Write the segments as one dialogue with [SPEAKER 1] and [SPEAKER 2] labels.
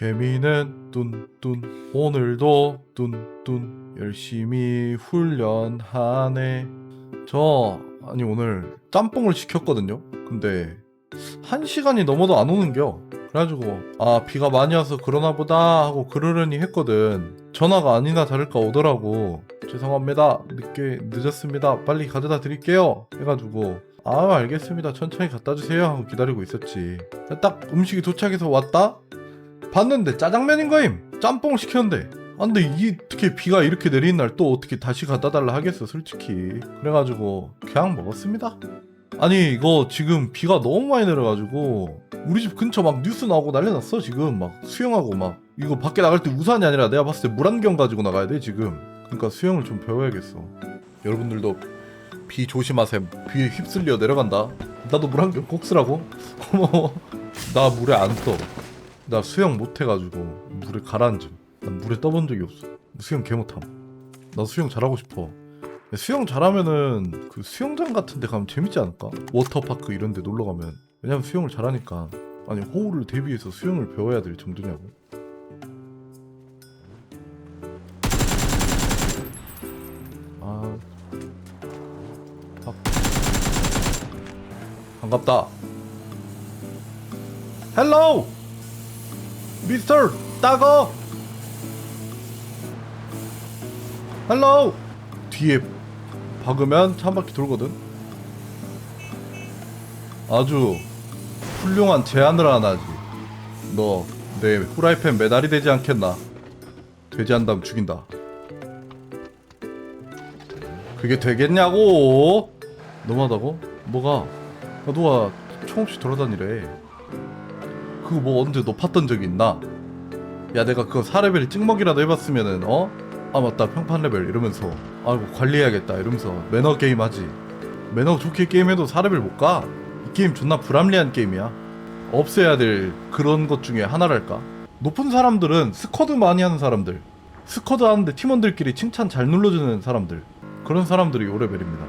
[SPEAKER 1] 개미는 뚠뚠 오늘도 뚠뚠 열심히 훈련하네. 저 아니 오늘 짬뽕을 시켰거든요. 근데 한 시간이 넘어도 안 오는겨. 그래가지고 아 비가 많이 와서 그러나 보다 하고 그러려니 했거든. 전화가 아니나 다를까 오더라고. 죄송합니다. 늦게 늦었습니다. 빨리 가져다 드릴게요. 해가지고 아 알겠습니다. 천천히 갖다 주세요 하고 기다리고 있었지. 딱 음식이 도착해서 왔다 봤는데 짜장면인 거임. 짬뽕을 시켰는데. 아 근데 이게 어떻게 비가 이렇게 내리는 날 또 어떻게 다시 갖다 달라 하겠어 솔직히. 그래가지고 그냥 먹었습니다. 아니 이거 지금 비가 너무 많이 내려가지고 우리 집 근처 막 뉴스 나오고 난리 났어 지금. 막 수영하고 막. 이거 밖에 나갈 때 우산이 아니라 내가 봤을 때 물안경 가지고 나가야 돼 지금. 그러니까 수영을 좀 배워야겠어. 여러분들도 비 조심하셈. 비에 휩쓸려 내려간다. 나도 물안경 꼭 쓰라고? 고마워 나 물에 안떠 나 수영 못해가지고 물에 가라앉음 난 물에 떠본 적이 없어. 수영 개 못함. 나 수영 잘하고 싶어. 수영 잘하면은 그 수영장 같은 데 가면 재밌지 않을까? 워터파크 이런 데 놀러 가면. 왜냐면 수영을 잘하니까. 아니 호우를 대비해서 수영을 배워야 될 정도냐고. 아. 밥. 반갑다. 헬로우 미스터 따거 헬로우 뒤에 박으면 차한 바퀴 돌거든. 아주 훌륭한 제안을 하나 하지. 너 내 후라이팬 메달이 되지 않겠나? 되지 않다면 죽인다. 그게 되겠냐고? 너무하다고? 뭐가? 야, 너가 총 없이 돌아다니래. 그거 뭐 언제 너 팠던 적이 있나? 야 내가 그거 4레벨 찍먹이라도 해봤으면은 어? 아 맞다. 평판 레벨 이러면서. 아이고 관리해야겠다 이러면서 매너 게임 하지. 매너 좋게 게임해도 4레벨 못 가? 이 게임 존나 불합리한 게임이야. 없애야 될 그런 것 중에 하나랄까? 높은 사람들은 스쿼드 많이 하는 사람들 스쿼드 하는데 팀원들끼리 칭찬 잘 눌러주는 사람들 그런 사람들이 5레벨입니다.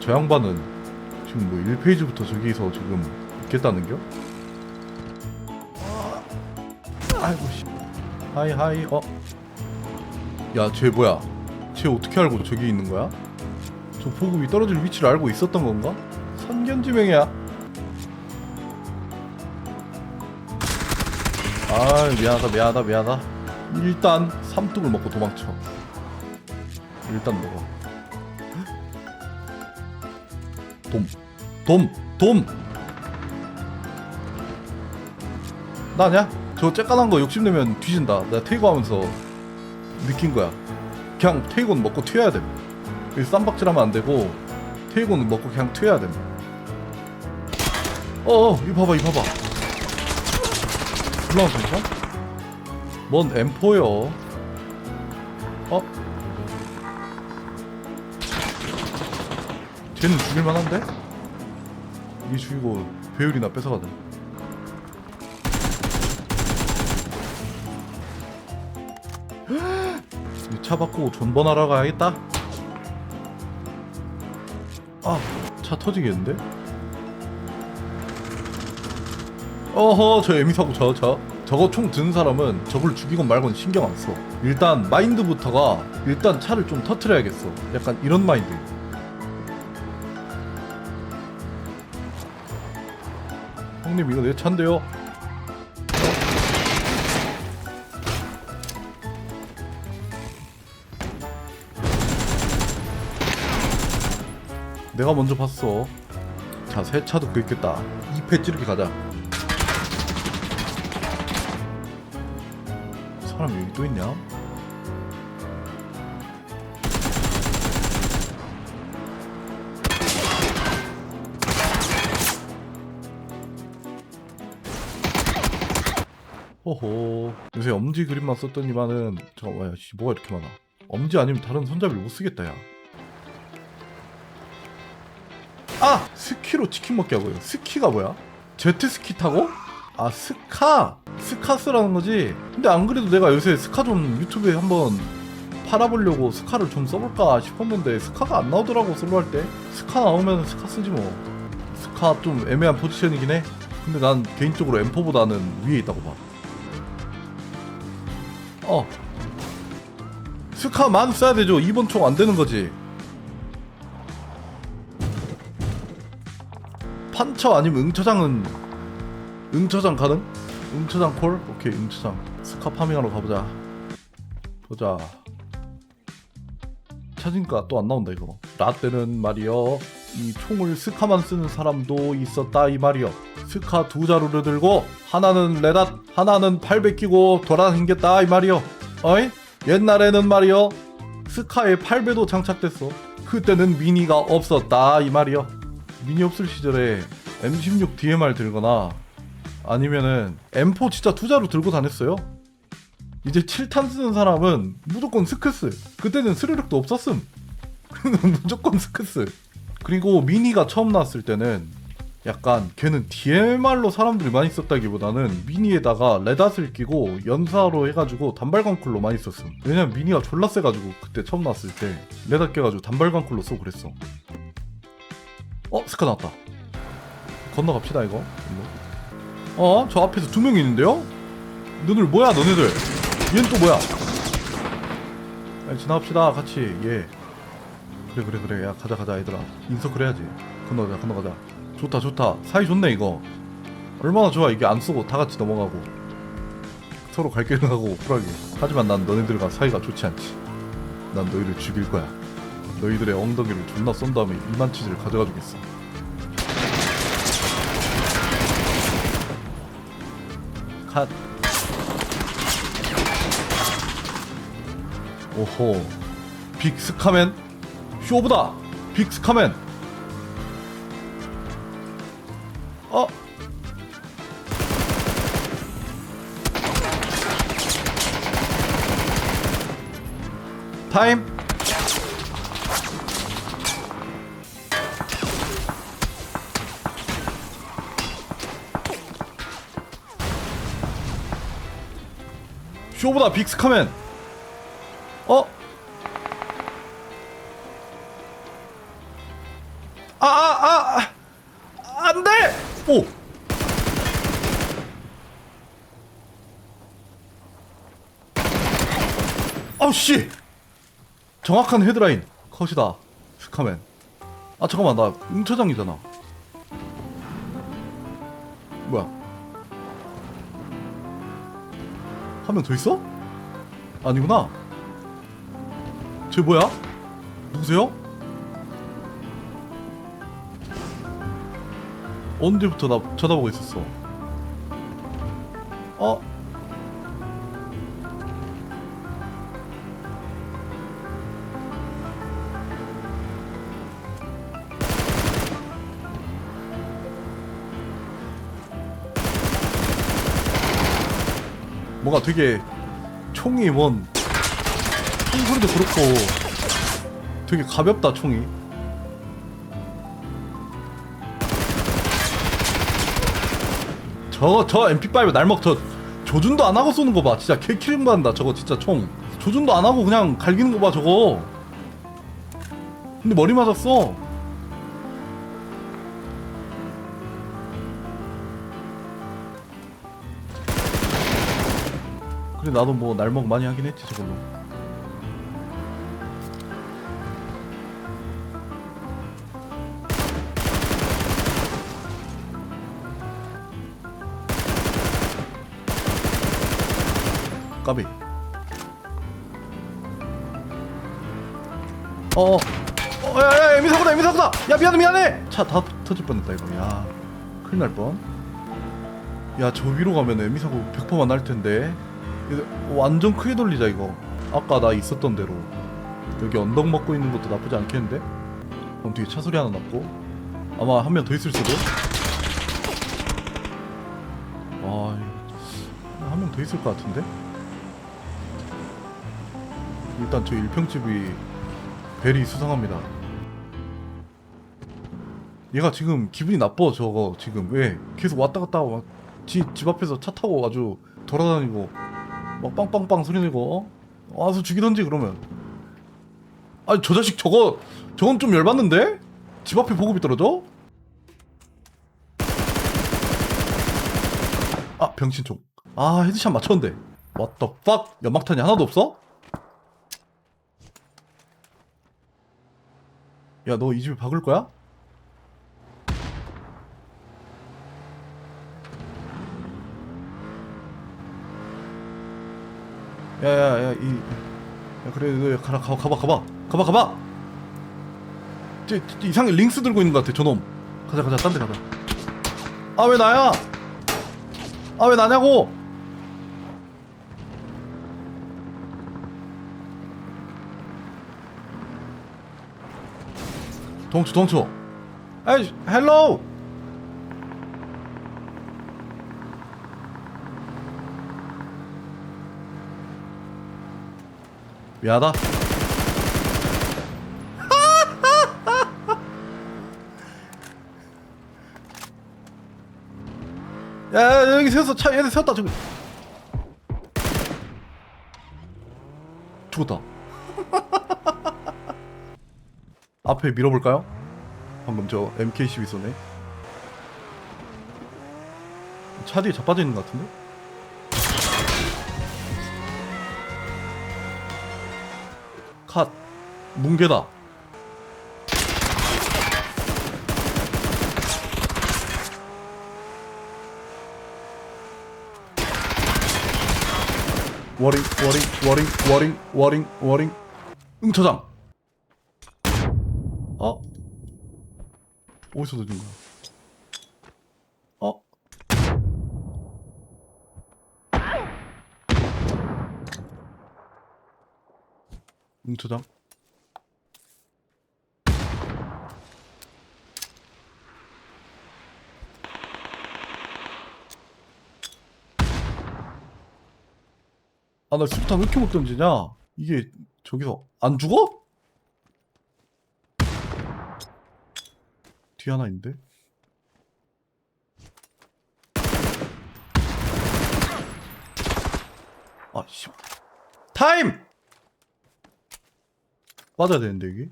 [SPEAKER 1] 저 양반은 지금 뭐 1페이지부터 저기서 지금 있겠다는겨? 아이고 씨. 하이 하이 어. 야, 쟤 뭐야? 쟤 어떻게 알고 저기 있는 거야? 저 보급이 떨어질 위치를 알고 있었던 건가? 선견지명이야. 아, 미안하다, 미안하다, 미안하다. 일단 삼뚝을 먹고 도망쳐. 일단 먹어. 돔, 돔, 돔. 나냐? 저 쬐깐한 거 욕심내면 뒤진다. 내가 퇴거하면서 느낀 거야. 그냥 퇴이건 먹고 튀어야 돼. 쌈박질하면 안 되고 퇴이건 먹고 그냥 튀어야 돼. 어어 이거 봐봐 이거 봐봐. 올라왔어 진짜? 뭔 M4요? 어? 쟤는 죽일만한데? 이 죽이고 배율이나 뺏어가자. 이차 바꾸고 존버하러 가야겠다. 아, 차 터지겠는데? 어허, 저 에미사고 저, 저. 저거 총 드는 사람은 저걸 죽이건 말건 신경 안 써. 일단 마인드부터가 일단 차를 좀 터트려야겠어. 약간 이런 마인드. 형님 이거 내 차인데요. 내가 먼저 봤어. 자, 새 차도 그 있겠다. 2패 찌르기 가자. 사람 여기 또 있냐? 호호. 요새 엄지 그림만 썼더니만은 잠깐만, 야, 씨, 뭐가 이렇게 많아? 엄지 아니면 다른 손잡이를 못 쓰겠다, 야. 아! 스키로 치킨 먹게 하고요. 스키가 뭐야? 제트스키 타고? 아, 스카! 스카스라는 거지? 근데 안 그래도 내가 요새 스카 좀 유튜브에 한번 팔아보려고 스카를 좀 써볼까 싶었는데 스카가 안 나오더라고 솔로 할 때. 스카 나오면 스카 쓰지 뭐. 스카 좀 애매한 포지션이긴 해. 근데 난 개인적으로 M4보다는 위에 있다고 봐. 어. 스카만 써야 되죠. 2번 총 안 되는 거지. 판처 아니면 응처장은 응처장 가능? 응처장 콜? 오케이 응처장 스카 파밍하러 가보자 보자 찾으니까 또안 나온다 이거 라떼는 말이여 이 총을 스카만 쓰는 사람도 있었다 이 말이여 스카 두 자루를 들고 하나는 레닷 하나는 팔 베 끼고 돌아다니겠다 이 말이여 어이? 옛날에는 말이여 스카에 8배도 장착됐어 그때는 미니가 없었다 이 말이여 미니 없을 시절에 M16 DMR 들거나 아니면은 M4 진짜 투자로 들고 다녔어요. 이제 7탄 쓰는 사람은 무조건 스크스. 그때는 스르륵도 없었음. 무조건 스크스. 그리고 미니가 처음 나왔을 때는 약간 걔는 DMR로 사람들이 많이 썼다기보다는 미니에다가 레닷을 끼고 연사로 해가지고 단발광쿨로 많이 썼음. 왜냐면 미니가 졸라 세가지고 그때 처음 나왔을 때 레닷 껴가지고 단발광쿨로 쓰고 그랬어. 어? 스카 나왔다. 건너갑시다 이거. 어? 저 앞에서 두명 있는데요? 너들 뭐야 너네들? 얘는 또 뭐야? 빨리 지나갑시다 같이. 예. 그래 그래 그래. 야 가자 가자 얘들아. 인서클 해야지. 건너가자 건너가자 좋다 좋다 사이 좋네 이거 얼마나 좋아 이게 안 쏘고 다 같이 넘어가고 서로 갈 길을 가고 쿨하게 하지만 난 너네들과 사이가 좋지 않지 난 너희를 죽일 거야 너희들의 엉덩이를 존나 쏜 다음에 이만 치즈를 가져가 주겠어. 컷. 오호. 빅스카맨. 쇼보다. 빅스카맨. 어? 타임. 쇼보다 빅스카맨 아우, 씨! 정확한 헤드라인. 컷이다. 스카맨. 아, 잠깐만, 나 응처장이잖아. 뭐야? 한 명 더 있어? 아니구나. 쟤 뭐야? 누구세요? 언제부터 나 쳐다보고 있었어? 어? 뭔가 되게 총이 뭔 총소리도 그렇고 되게 가볍다 총이. 저거 저 MP5 날먹 저 조준도 안 하고 쏘는 거 봐. 진짜 개킬링 받는다 저거 진짜 총. 조준도 안 하고 그냥 갈기는 거 봐 저거. 근데 머리 맞았어 그래 나도 뭐 날먹 많이 하긴 했지 저걸로 까비 어, 어, 어, 야, 야, 에미 사고다, 에미 사고다. 야, 미안해, 미안해. 차 다 터질 뻔했다 이거. 야, 큰일 날 뻔. 야, 저 위로 가면 에미 사고 100%만 날 텐데. 완전 크게 돌리자 이거. 아까 나 있었던 대로. 여기 언덕 먹고 있는 것도 나쁘지 않겠는데? 그럼 뒤에 차 소리 하나 났고. 아마 한 명 더 있을 수도. 아, 한 명 더 있을 것 같은데? 일단 저 일평집이 벨이 수상합니다. 얘가 지금 기분이 나빠 저거 지금 왜 계속 왔다 갔다 하고 집, 집 앞에서 차 타고 아주 돌아다니고 막 빵빵빵 소리 내고 어? 와서 죽이던지 그러면 아니 저 자식 저거 저건 좀 열받는데? 집 앞에 보급이 떨어져? 아 병신총 아 헤드샷 맞췄는데 the fuck 연막탄이 하나도 없어? 야 너 이 집에 박을 거야? 야야야 이 야, 그래 너 가라 가봐 가봐 가봐. 가봐 가봐. 쟤, 쟤 이상하게 링스 들고 있는 것 같아 저놈. 가자 가자. 딴 데 가자. 아 왜 나야? 아 왜 나냐고? 동초 동초. 에이 헬로우 미안하다. 야, 야 여기 세웠어. 차 얘네 세웠다 저기. 죽었다. 앞에 밀어볼까요? 방금 저 MK12 쏘네. 차 뒤에 자빠져 있는 것 같은데? 뭉개다 워링 워링 워링 워링 워링 워링 응 저장 어? 어디서 들린 거야? 어? 응 저장 아나 수류탄 왜 이렇게 못 던지냐? 이게 저기서 안 죽어? 뒤 하나 있는데? 아 씨. 타임! 맞아야 되는데 이게?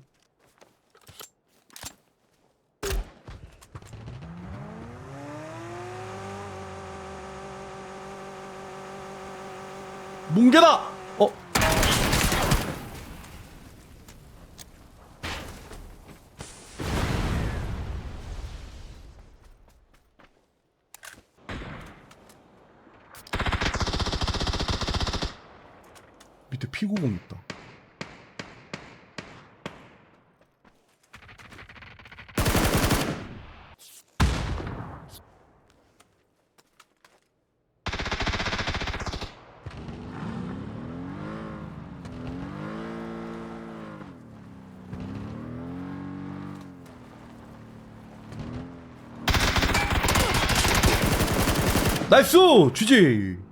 [SPEAKER 1] 뭉개다! 어? 밑에 피구공 있다. 나이스! GG!